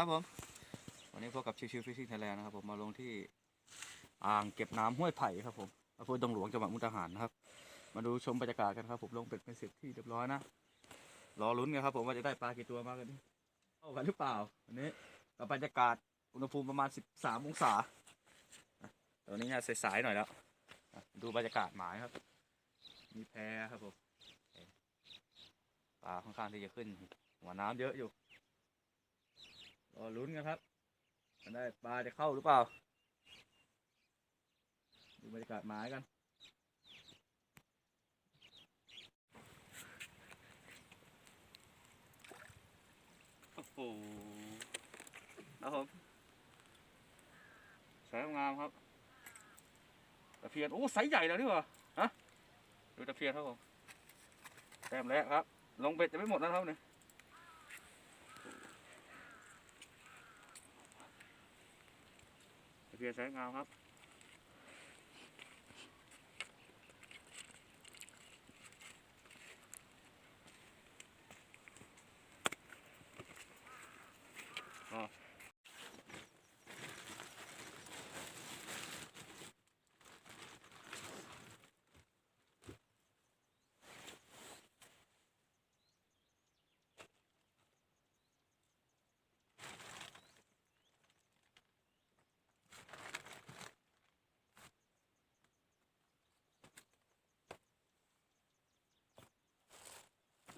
ครับผมวันนี้พบกับชิวๆฟิชชิ่งไทยแลนด์นะครับผมมาลงที่อ่างเก็บน้ำห้วยไผ่ครับผมอำเภอดงหลวงจังหวัดมุกดาหารนะครับ มาดูชมบรรยากาศกันครับผมลงเป็ดเป็นเสร็จที่เรียบร้อยนะรอลุ้นกันครับผมว่าจะได้ปลากี่ตัวมากันนี่เข้ากันหรือเปล่าวันนี้กับบรรยากาศอุณหภูมิประมาณ13องศาตอนนี้เนี่ยสายๆหน่อยแล้วดูบรรยากาศหมายครับ มีแพครับผมปลาค่อนข้างที่จะขึ้น หัวน้ำเยอะอยู่ รอลุ้นกันครับจะได้ปลาจะเข้าหรือเปล่า ดูบรรยากาศหมายกัน โอ้โหครับผมสวยงามครับตะเพียน โอ้ไซส์ใหญ่แล้วนี่หว่าฮะ ดูตะเพียนครับผมแต้มแรกครับ ลงเบ็ดจะไม่หมดนะครับเนี่ย ตะ เพียแสวยงามครับ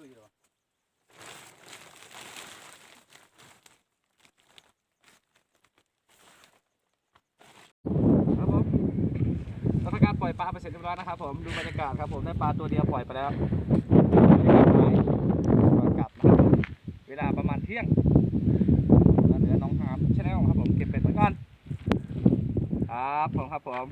ดูอยู่เหรอครับผมเราทำการปล่อยปลาไปเสร็จเรียบร้อยนะครับผมดูบรรยากาศครับผมได้ปลาตัวเดียวปล่อยไปแล้วบรรยากาศหมายก่อนกลับนะครับเวลาประมาณเที่ยงแล้วเหลือน้องหามชแนลครับผมเก็บเป็ดไว้ก่อนครับผมครับผม